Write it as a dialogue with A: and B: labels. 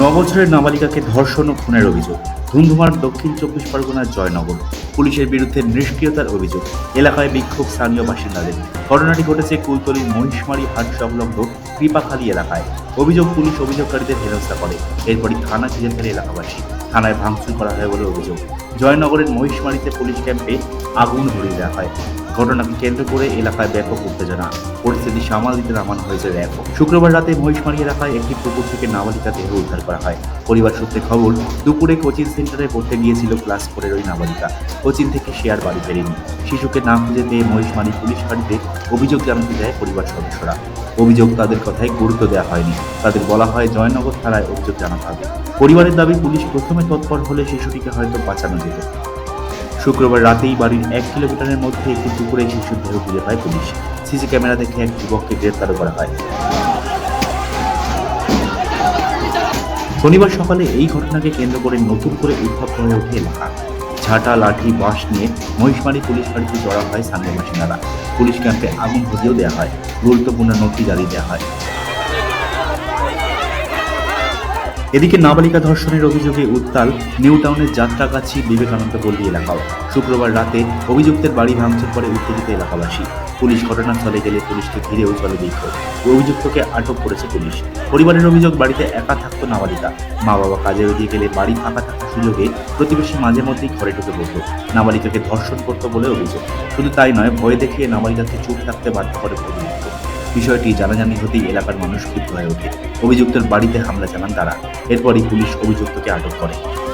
A: নবছরের নাবালিকাকে ধর্ষণ ও খুনের অভিযোগ ধুমধুমার দক্ষিণ চব্বিশ পরগনার জয়নগর পুলিশের বিরুদ্ধে নিষ্ক্রিয়তার অভিযোগ এলাকায় বিক্ষোভ স্থানীয় বাসিন্দাদের ঘটনাটি ঘটেছে কুলতলির মহিষমারী হাট সংলগ্ন কৃপাখালী এলাকায় অভিযোগ পুলিশ অভিযোগকারীদের হেনস্থা করে এরপরই থানা ঘিরে ফেলে এলাকাবাসী থানায় ভাঙচুর করা হয় বলে অভিযোগ জয়নগরের মহিষমারিতে পুলিশ ক্যাম্পে আগুন ধরিয়ে দেওয়া হয় ঘটনাকে কেন্দ্র করে এলাকায় ব্যাপক উত্তেজনা পরিস্থিতি সামাল দিতে নামানো হয়েছে র্যাব শুক্রবার রাতে মহিষমারি এলাকায় একটি পুকুর থেকে নাবালিকা দেহ উদ্ধার করা হয় পরিবার সূত্রে খবর দুপুরে কোচিং সেন্টারে পড়তে গিয়েছিল ক্লাস ফোরের ওই নাবালিকা কোচিং থেকে শেয়ার বাড়ি ফেরেনি শিশুকে নাম খুঁজে পেয়ে মহিষমারি পুলিশ ফাঁড়িতে অভিযোগ জানাতে দেয় পরিবার সদস্যরা অভিযোগ তাদের কথায় গুরুত্ব দেওয়া হয়নি তাদের বলা হয় জয়নগর থানায় অভিযোগ জানা হবে পরিবারের দাবি পুলিশ প্রথমে তৎপর হলে শিশুটিকে হয়তো বাঁচানো যেত শুক্রবার রাতেই বাড়ির এক কিলোমিটারের মধ্যে একটি পুকুরে শিশু দেহ খুঁজে পায় পুলিশ সিসি ক্যামেরা দেখে এক যুবককে গ্রেপ্তার করা হয় শনিবার সকালে এই ঘটনাকে কেন্দ্র করে নতুন করে উত্তপ্ত হয়ে ওঠে এলাকা ঝাঁটা লাঠি বাঁশ নিয়ে মহিষমারি পুলিশ বাড়িতে জড়া হয় স্থানীয় বাসিন্দারা পুলিশ ক্যাম্পে আগুন ধরিয়েও দেওয়া হয় গুরুত্বপূর্ণ নথি জারি দেওয়া হয় এদিকে নাবালিকা ধর্ষণের অভিযোগে উত্তাল নিউ টাউনের যাত্রাগাছি বিবেকানন্দ পল্লী এলাকাও শুক্রবার রাতে অভিযুক্তের বাড়ি ভাঙচুর করে উত্তেজিত এলাকাবাসী পুলিশ ঘটনাস্থলে গেলে পুলিশকে ঘিরে চলে বিক্ষোভ অভিযুক্তকে আটক করেছে পুলিশ পরিবারের অভিযোগ বাড়িতে একা থাকত নাবালিকা মা বাবা কাজে এগিয়ে গেলে বাড়ি ফাঁকা থাকার সুযোগে প্রতিবেশী মাঝে মধ্যেই ঘরে ঢুকে পড়ত নাবালিকাকে ধর্ষণ করতো বলে অভিযোগ শুধু তাই নয় ভয় দেখিয়ে নাবালিকাকে চুপ থাকতে বাধ্য করে অভিযুক্ত বিষয়টি জানাজানি হতেই এলাকার মানুষ ক্ষুব্ধ হয়ে ওঠে অভিযুক্তের বাড়িতে হামলা চালান তারা এরপরই পুলিশ অভিযুক্তকে আটক করে